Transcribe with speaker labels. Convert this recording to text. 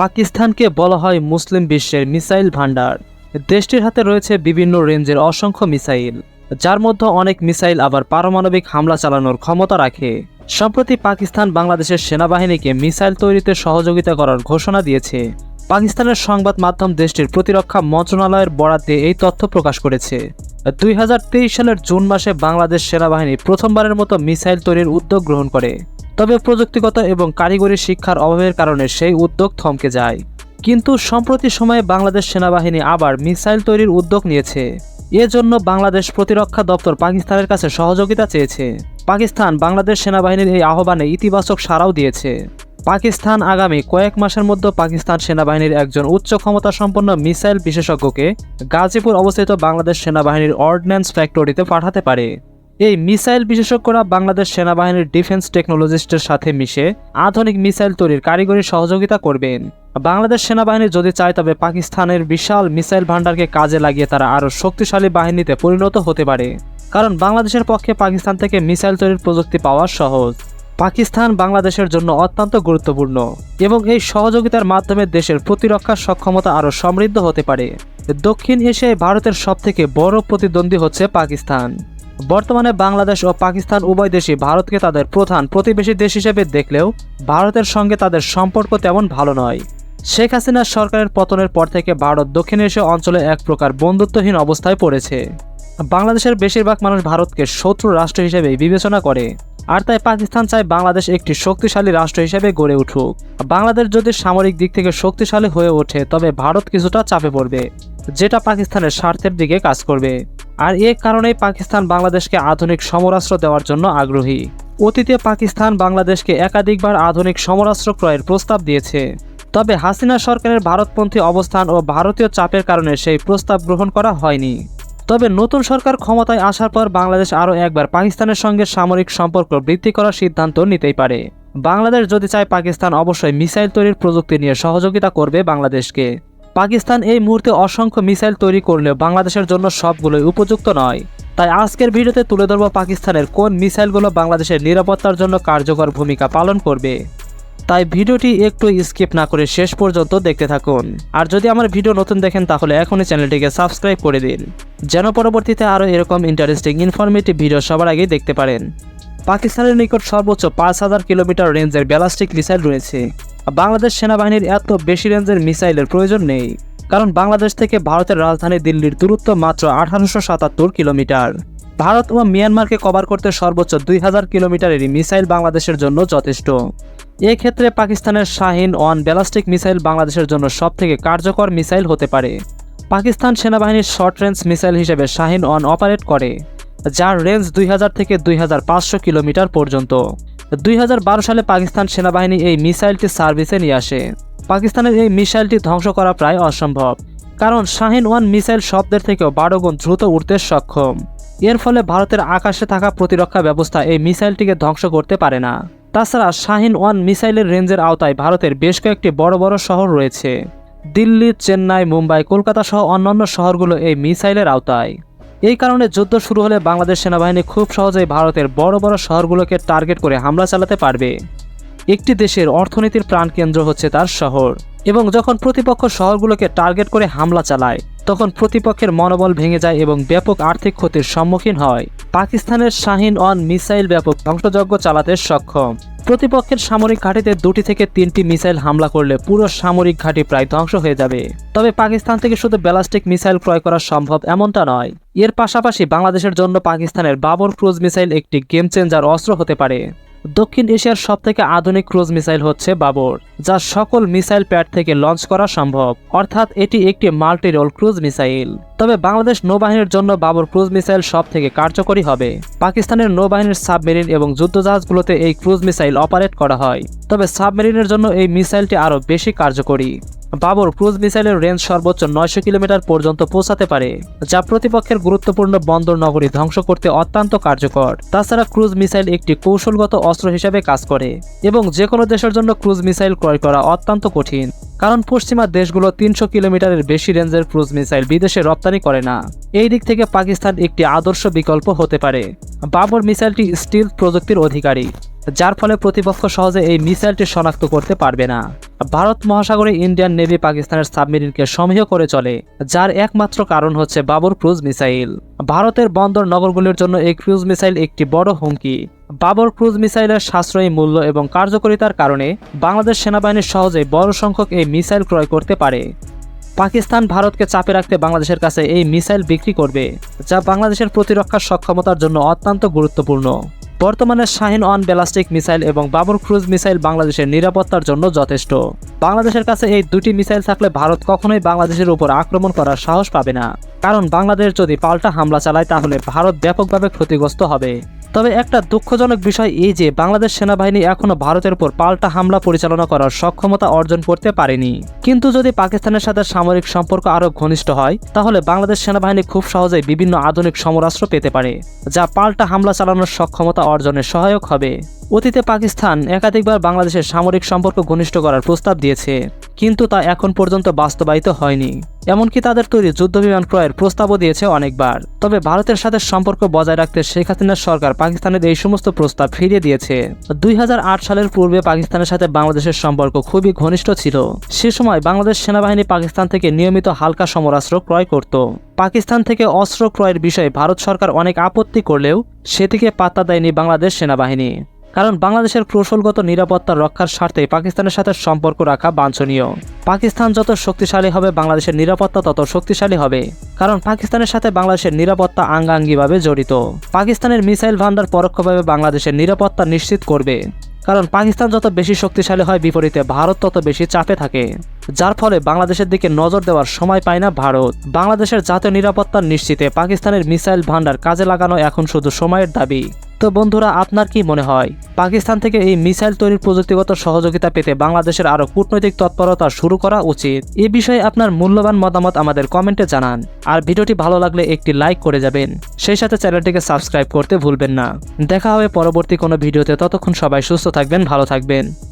Speaker 1: পাকিস্তানকে বলা হয় মুসলিম বিশ্বের মিসাইল ভান্ডার দেশটির হাতে রয়েছে বিভিন্ন রেঞ্জের অসংখ্য মিসাইল, যার মধ্যে অনেক মিসাইল আবার পারমাণবিক হামলা চালানোর ক্ষমতা রাখে। সম্প্রতি পাকিস্তান বাংলাদেশের সেনাবাহিনীকে মিসাইল তৈরিতে সহযোগিতা করার ঘোষণা দিয়েছে। পাকিস্তানের সংবাদ মাধ্যম দেশটির প্রতিরক্ষা মন্ত্রণালয়ের দিয়ে এই তথ্য প্রকাশ করেছে। দুই হাজার তেইশ সালের জুন মাসে বাংলাদেশ সেনাবাহিনী প্রথমবারের মতো মিসাইল তৈরির উদ্যোগ গ্রহণ করে। তবে প্রযুক্তিগত এবং কারিগরি শিক্ষার অভাবের কারণে সেই উদ্যোগ থমকে যায়। কিন্তু সম্প্রতি সময়ে বাংলাদেশ সেনাবাহিনী আবার মিসাইল তৈরির উদ্যোগ নিয়েছে। এজন্য বাংলাদেশ প্রতিরক্ষা দপ্তর পাকিস্তানের কাছে সহযোগিতা চেয়েছে। পাকিস্তান বাংলাদেশ সেনাবাহিনীর এই আহ্বানে ইতিবাচক সাড়াও দিয়েছে। পাকিস্তান আগামী কয়েক মাসের মধ্যে পাকিস্তান সেনাবাহিনীর একজন উচ্চ ক্ষমতা সম্পন্ন মিসাইল বিশেষজ্ঞকে গাজীপুর অবস্থিত বাংলাদেশ সেনাবাহিনীর অর্ডিন্যান্স ফ্যাক্টরিতে পাঠাতে পারে। এই মিসাইল বিশেষজ্ঞরা বাংলাদেশ সেনাবাহিনীর ডিফেন্স টেকনোলজিস্টের সাথে মিশে আধুনিক মিসাইল তৈরির কারিগরি সহযোগিতা করবেন। বাংলাদেশ সেনাবাহিনী যদি চায় তবে পাকিস্তানের বিশাল মিসাইল ভান্ডারকে কাজে লাগিয়ে তারা আরও শক্তিশালী বাহিনীতে পরিণত হতে পারে। কারণ বাংলাদেশের পক্ষে পাকিস্তান থেকে মিসাইল তৈরির প্রযুক্তি পাওয়া সহজ। পাকিস্তান বাংলাদেশের জন্য অত্যন্ত গুরুত্বপূর্ণ এবং এই সহযোগিতার মাধ্যমে দেশের প্রতিরক্ষা সক্ষমতা আরও সমৃদ্ধ হতে পারে। দক্ষিণ এশিয়ায় ভারতের সবথেকে বড় প্রতিদ্বন্দ্বী হচ্ছে পাকিস্তান। বর্তমানে বাংলাদেশ ও পাকিস্তান উভয় দেশই ভারতকে তাদের প্রধান প্রতিবেশী দেশ হিসেবে দেখলেও ভারতের সঙ্গে তাদের সম্পর্ক তেমন ভালো নয়। শেখ হাসিনার সরকারের পতনের পর থেকে ভারত দক্ষিণ এশীয় অঞ্চলে এক প্রকার বন্ধুত্বহীন অবস্থায় পড়েছে। বাংলাদেশের বেশিরভাগ মানুষ ভারতকে শত্রু রাষ্ট্র হিসেবেই বিবেচনা করে, আর তাই পাকিস্তান চায় বাংলাদেশ একটি শক্তিশালী রাষ্ট্র হিসেবে গড়ে উঠুক। বাংলাদেশ যদি সামরিক দিক থেকে শক্তিশালী হয়ে ওঠে, তবে ভারত কিছুটা চাপে পড়বে, যেটা পাকিস্তানের স্বার্থের দিকে কাজ করবে। আর এ কারণেই পাকিস্তান বাংলাদেশকে আধুনিক সমরাস্ত্র দেওয়ার জন্য আগ্রহী। অতীতে পাকিস্তান বাংলাদেশকে একাধিকবার আধুনিক সমরাস্ত্র ক্রয়ের প্রস্তাব দিয়েছে। তবে হাসিনা সরকারের ভারতপন্থী অবস্থান ও ভারতীয় চাপের কারণে সেই প্রস্তাব গ্রহণ করা হয়নি। তবে নতুন সরকার ক্ষমতায় আসার পর বাংলাদেশ আরও একবার পাকিস্তানের সঙ্গে সামরিক সম্পর্ক বৃদ্ধি করার সিদ্ধান্ত নিতেই পারে। বাংলাদেশ যদি চায় পাকিস্তান অবশ্যই মিসাইল তৈরির প্রযুক্তি নিয়ে সহযোগিতা করবে বাংলাদেশকে। পাকিস্তান এই মুহূর্তে অসংখ্য মিসাইল তৈরি করলেও বাংলাদেশের জন্য সবগুলোই উপযুক্ত নয়। তাই আজকের ভিডিওতে তুলে ধরব পাকিস্তানের কোন মিসাইলগুলো বাংলাদেশের নিরাপত্তার জন্য কার্যকর ভূমিকা পালন করবে। তাই ভিডিওটি একটু স্কিপ না করে শেষ পর্যন্ত দেখতে থাকুন। আর যদি আমার ভিডিও নতুন দেখেন, তাহলে এখনই চ্যানেলটিকে সাবস্ক্রাইব করে দিন। যেন পরবর্তীতে আরও এরকম ইন্টারেস্টিং, ইনফরমেটিভ ভিডিও সবার আগেই দেখতে পারেন। পাকিস্তানের নিকট সর্বোচ্চ পাঁচ হাজার কিলোমিটার রেঞ্জের ব্যালাস্টিক মিসাইল রয়েছে। বাংলাদেশ সেনাবাহিনীর এত বেশি রেঞ্জের মিসাইলের প্রয়োজন নেই, কারণ বাংলাদেশ থেকে ভারতের রাজধানী দিল্লির দূরত্ব মাত্র আঠারোশো সাতাত্তর কিলোমিটার। ভারত ও মিয়ানমারকে কভার করতে সর্বোচ্চ দুই হাজার কিলোমিটারেরই মিসাইল বাংলাদেশের জন্য যথেষ্ট। এক্ষেত্রে পাকিস্তানের শাহিন ওয়ান ব্যালাস্টিক মিসাইল বাংলাদেশের জন্য সবথেকে কার্যকর মিসাইল হতে পারে। পাকিস্তান সেনাবাহিনীর শর্ট রেঞ্জ মিসাইল হিসেবে শাহিন ওয়ান অপারেট করে। যার রেঞ্জ দুই হাজার থেকে দুই হাজার পাঁচশো কিলোমিটার পর্যন্ত। দুই হাজার বারো সালে পাকিস্তান সেনাবাহিনী এই মিসাইলটি সার্ভিসে নিয়ে আসে। পাকিস্তানের এই মিসাইলটি ধ্বংস করা প্রায় অসম্ভব, কারণ শাহিন ওয়ান মিসাইল শব্দের থেকেও বারো গুণ দ্রুত উঠতে সক্ষম। এর ফলে ভারতের আকাশে থাকা প্রতিরক্ষা ব্যবস্থা এই মিসাইলটিকে ধ্বংস করতে পারে না। তাছাড়া শাহিন ওয়ান মিসাইলের রেঞ্জের আওতায় ভারতের বেশ কয়েকটি বড় বড় শহর রয়েছে। দিল্লি, চেন্নাই, মুম্বাই, কলকাতা সহ অন্যান্য শহরগুলো এই মিসাইলের আওতায়। এই কারণে যুদ্ধ শুরু হলে বাংলাদেশ সেনাবাহিনী খুব সহজেই ভারতের বড় বড় শহরগুলোকে টার্গেট করে হামলা চালাতে পারবে। একটি দেশের অর্থনীতির প্রাণকেন্দ্র হচ্ছে তার শহর এবং যখন প্রতিপক্ষ শহরগুলোকে টার্গেট করে হামলা চালায়, তখন প্রতিপক্ষের মনোবল ভেঙে যায় এবং ব্যাপক আর্থিক ক্ষতির সম্মুখীন হয়। পাকিস্তানের শাহিন অন মিসাইল ব্যাপক ধ্বংসযজ্ঞ চালাতে সক্ষম। প্রতিপক্ষের সামরিক ঘাঁটিতে দুটি থেকে তিনটি মিসাইল হামলা করলে পুরো সামরিক ঘাঁটি প্রায় ধ্বংস হয়ে যাবে। তবে পাকিস্তান থেকে শুধু ব্যালাস্টিক মিসাইল ক্রয় করা সম্ভব এমনটা নয়। এর পাশাপাশি বাংলাদেশের জন্য পাকিস্তানের বাবর ক্রুজ মিসাইল একটি গেম চেঞ্জার অস্ত্র হতে পারে। দক্ষিণ এশিয়ার সবথেকে আধুনিক ক্রুজ মিসাইল হচ্ছে বাবর, যা সকল মিসাইল প্যাড থেকে লঞ্চ করা সম্ভব। অর্থাৎ এটি একটি মাল্টি রোল ক্রুজ মিসাইল। তবে বাংলাদেশ নৌবাহিনীর জন্য বাবর ক্রুজ মিসাইল সব থেকে কার্যকরী হবে। পাকিস্তানের নৌবাহিনীর সাবমেরিন এবং যুদ্ধজাহাজগুলোতে এই ক্রুজ মিসাইল অপারেট করা হয়। তবে সাবমেরিনের জন্য এই মিসাইলটি আরও বেশি কার্যকরী। বাবর ক্রুজ মিসাইলের রেঞ্জ সর্বোচ্চ নয়শো কিলোমিটার পর্যন্ত পৌঁছাতে পারে, যা প্রতিপক্ষের গুরুত্বপূর্ণ বন্দর নগরী ধ্বংস করতে অত্যন্ত কার্যকর। তাছাড়া ক্রুজ মিসাইল একটি কৌশলগত অস্ত্র হিসেবে কাজ করে এবং যে কোনো দেশের জন্য ক্রুজ মিসাইল ক্রয় করা অত্যন্ত কঠিন, কারণ পশ্চিমা দেশগুলো তিনশো কিলোমিটারের বেশি রেঞ্জের ক্রুজ মিসাইল বিদেশে রপ্তানি করে না। এই দিক থেকে পাকিস্তান একটি আদর্শ বিকল্প হতে পারে। বাবর মিসাইলটি স্টিল প্রযুক্তির অধিকারী, যার ফলে প্রতিপক্ষ সহজে এই মিসাইলটি শনাক্ত করতে পারবে না। ভারত মহাসাগরে ইন্ডিয়ান নেভি পাকিস্তানের সাবমেরিনকে সমীহ করে চলে, যার একমাত্র কারণ হচ্ছে বাবর ক্রুজ মিসাইল। ভারতের বন্দর নগরগুলির জন্য এই ক্রুজ মিসাইল একটি বড় হুমকি। বাবর ক্রুজ মিসাইলের সাশ্রয়ী মূল্য এবং কার্যকারিতার কারণে বাংলাদেশ সেনাবাহিনী সহজেই বড় সংখ্যক এই মিসাইল ক্রয় করতে পারে। পাকিস্তান ভারতকে চাপে রাখতে বাংলাদেশের কাছে এই মিসাইল বিক্রি করবে, যা বাংলাদেশের প্রতিরক্ষার সক্ষমতার জন্য অত্যন্ত গুরুত্বপূর্ণ। বর্তমানে শাহিন ওয়ান ব্যালাস্টিক মিসাইল এবং বাবর ক্রুজ মিসাইল বাংলাদেশের নিরাপত্তার জন্য যথেষ্ট। বাংলাদেশের কাছে এই দুটি মিসাইল থাকলে ভারত কখনোই বাংলাদেশের উপর আক্রমণ করার সাহস পাবে না। কারণ বাংলাদেশ যদি পাল্টা হামলা চালায়, তাহলে ভারত ব্যাপকভাবে ক্ষতিগ্রস্ত হবে। তবে একটা দুঃখজনক বিষয় এই যে, বাংলাদেশ সেনাবাহিনী এখনও ভারতের উপর পাল্টা হামলা পরিচালনা করার সক্ষমতা অর্জন করতে পারেনি। কিন্তু যদি পাকিস্তানের সাথে সামরিক সম্পর্ক আরও ঘনিষ্ঠ হয়, তাহলে বাংলাদেশ সেনাবাহিনী খুব সহজেই বিভিন্ন আধুনিক সমরাস্ত্র পেতে পারে, যা পাল্টা হামলা চালানোর সক্ষমতা অর্জনে সহায়ক হবে। অতীতে পাকিস্তান একাধিকবার বাংলাদেশের সামরিক সম্পর্ক ঘনিষ্ঠ করার প্রস্তাব দিয়েছে। কিন্তু তা এখন পর্যন্ত বাস্তবায়িত হয়নি। এমনকি তাদের তৈরি যুদ্ধবিমান ক্রয়ের প্রস্তাবও দিয়েছে অনেকবার। তবে ভারতের সাথে সম্পর্ক বজায় রাখতে শেখ হাসিনার সরকার পাকিস্তানের এই সমস্ত প্রস্তাব ফিরিয়ে দিয়েছে। দুই হাজার আট সালের পূর্বে পাকিস্তানের সাথে বাংলাদেশের সম্পর্ক খুবই ঘনিষ্ঠ ছিল। সে সময় বাংলাদেশ সেনাবাহিনী পাকিস্তান থেকে নিয়মিত হালকা সমরাস্ত্র ক্রয় করত। পাকিস্তান থেকে অস্ত্র ক্রয়ের বিষয়ে ভারত সরকার অনেক আপত্তি করলেও সেদিকে পাত্তা দেয়নি বাংলাদেশ সেনাবাহিনী। কারণ বাংলাদেশের কৌশলগত নিরাপত্তা রক্ষার স্বার্থে পাকিস্তানের সাথে সম্পর্ক রাখা বাঞ্ছনীয়। পাকিস্তান যত শক্তিশালী হবে, বাংলাদেশের নিরাপত্তা তত শক্তিশালী হবে। কারণ পাকিস্তানের সাথে বাংলাদেশের নিরাপত্তা আঙ্গাঙ্গিভাবে জড়িত। পাকিস্তানের মিসাইল ভান্ডার পরোক্ষভাবে বাংলাদেশের নিরাপত্তা নিশ্চিত করবে। কারণ পাকিস্তান যত বেশি শক্তিশালী হয়, বিপরীতে ভারত তত বেশি চাপে থাকে। যার ফলে বাংলাদেশের দিকে নজর দেওয়ার সময় পায় না ভারত। বাংলাদেশের জাতীয় নিরাপত্তা নিশ্চিতে পাকিস্তানের মিসাইল ভান্ডার কাজে লাগানো এখন শুধু সময়ের দাবি। তো বন্ধুরা, আপনার কি মনে হয়? পাকিস্তান থেকে এই মিসাইল তৈরির প্রযুক্তিগত সহযোগিতা পেতে বাংলাদেশের আরও কূটনৈতিক তৎপরতা শুরু করা উচিত। এ বিষয়ে আপনার মূল্যবান মতামত আমাদের কমেন্টে জানান। আর ভিডিওটি ভালো লাগলে একটি লাইক করে যাবেন। সেই সাথে চ্যানেলটিকে সাবস্ক্রাইব করতে ভুলবেন না। দেখা হবে পরবর্তী কোনো ভিডিওতে। ততক্ষণ সবাই সুস্থ থাকবেন, ভালো থাকবেন।